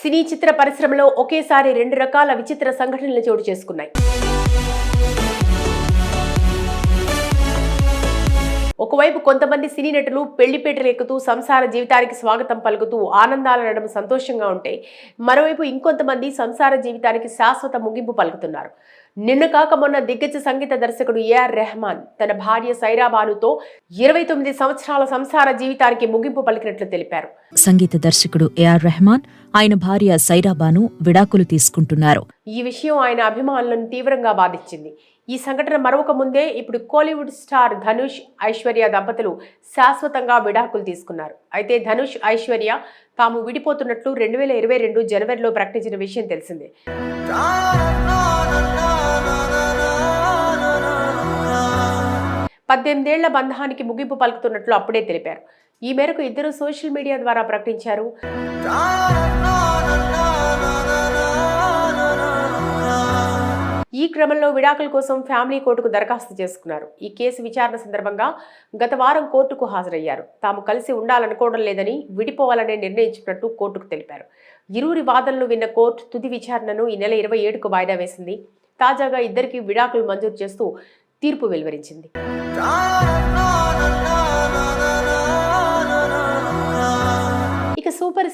సినీ చిత్ర పరిశ్రమలో ఒకేసారి రెండు రకాల విచిత్ర సంఘటనలు చోటు చేసుకున్నాయి. ఒకవైపు కొంతమంది సినీ నటులు పెళ్ళిపేటలు ఎక్కుతూ సంసార జీవితానికి స్వాగతం పలుకుతూ ఆనందాల నడమ సంతోషంగా ఉంటే మరోవైపు ఇంకొంతమంది సంసార జీవితానికి శాశ్వత ముగింపు పలుకుతున్నారు. నిన్న కాక మొన్న దిగ్గజ సంగీత దర్శకుడు ఏఆర్ రెహమాన్ తన భార్య సైరాబానుతో ఇరవై తొమ్మిది సంవత్సరాల సంసార జీవితానికి ముగింపు పలికినట్లు తెలిపారు. సంగీత దర్శకుడు ఏఆర్ రెహమాన్ ఆయన భార్య సైరాబాను విడాకులు తీసుకుంటున్నారు. ఈ విషయం ఆయన అభిమానులను తీవ్రంగా బాధించింది. ఈ సంఘటన మరొక ముందే ఇప్పుడు కోలీవుడ్ స్టార్ ధనుష్ ఐశ్వర్య దంపతులు శాశ్వతంగా విడాకులు తీసుకున్నారు. అయితే ధనుష్ ఐశ్వర్య తాము విడిపోతున్నట్లు రెండు వేల ఇరవై రెండు జనవరిలో ప్రకటించిన విషయం తెలిసిందే. పద్దెనిమిదేళ్ళ బంధానికి ముగింపు పలుకుతున్నట్లు అప్పుడే తెలిపారు. ఈ మేరకు ఇద్దరు సోషల్ మీడియా ద్వారా ప్రకటించారు. ఈ క్రమంలో విడాకుల కోసం ఫ్యామిలీ కోర్టుకు దరఖాస్తు చేసుకున్నారు. ఈ కేసు విచారణ సందర్భంగా గత వారం కోర్టుకు హాజరయ్యారు. తాము కలిసి ఉండాలనుకోవడం లేదని విడిపోవాలని నిర్ణయించుకున్నట్టు కోర్టుకు తెలిపారు. ఇరువురి వాదనలు విన్న కోర్టు తుది విచారణను ఈ నెల ఇరవై ఏడుకు వాయిదా వేసింది. తాజాగా ఇద్దరికి విడాకులు మంజూరు చేస్తూ తీర్పు వెలువరించింది.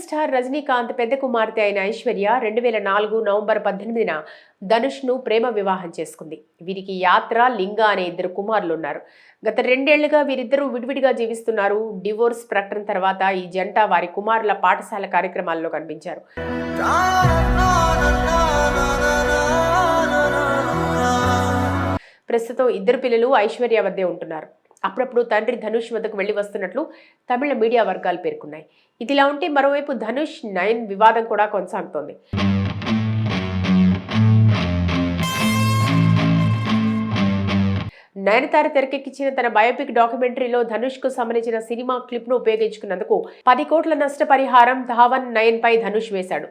స్టార్ రజనీకాంత్ పెద్ద కుమార్తె అయిన ఐశ్వర్య రెండు వేల నాలుగు నవంబర్ పద్దెనిమిదిన ధనుష్ను ప్రేమ వివాహం చేసుకుంది. వీరికి యాత్ర లింగ అనే ఇద్దరు కుమారులు ఉన్నారు గత రెండేళ్ళుగా వీరిద్దరూ విడివిడిగా జీవిస్తున్నారు. డివోర్స్ ప్రకటన తర్వాత ఈ జంట వారి కుమారుల పాఠశాల కార్యక్రమాల్లో కనిపించారు. ప్రస్తుతం ఇద్దరు పిల్లలు ఐశ్వర్య వద్దే ఉంటున్నారు. అప్పుడప్పుడు తండ్రి ధనుష్ వద్దకు వెళ్ళి వస్తున్నట్లు తమిళ మీడియా వర్గాలు పేర్కొన్నాయి. ఇదిలా ఉంటే మరోవైపు ధనుష్ నయన్ వివాదం కూడా కొనసాగుతోంది. నయనతార తెరకెక్కించిన తన బయోపిక్ డాక్యుమెంటరీలో ధనుష్కు సంబంధించిన సినిమా క్లిప్ను ఉపయోగించుకున్నందుకు పది కోట్ల నష్టపరిహారం ధావన్ నయన్ పై ధనుష్ వేశాడు.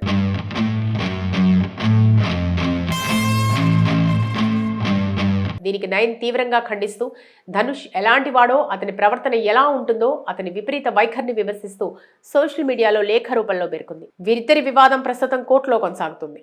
దీనికి నయన్ తీవ్రంగా ఖండిస్తూ ధనుష్ ఎలాంటి వాడో అతని ప్రవర్తన ఎలా ఉంటుందో అతని విపరీత వైఖరిని విమర్శిస్తూ సోషల్ మీడియాలో లేఖ రూపంలో పేర్కొంది. వీరిద్దరి వివాదం ప్రస్తుతం కోర్టులో కొనసాగుతుంది.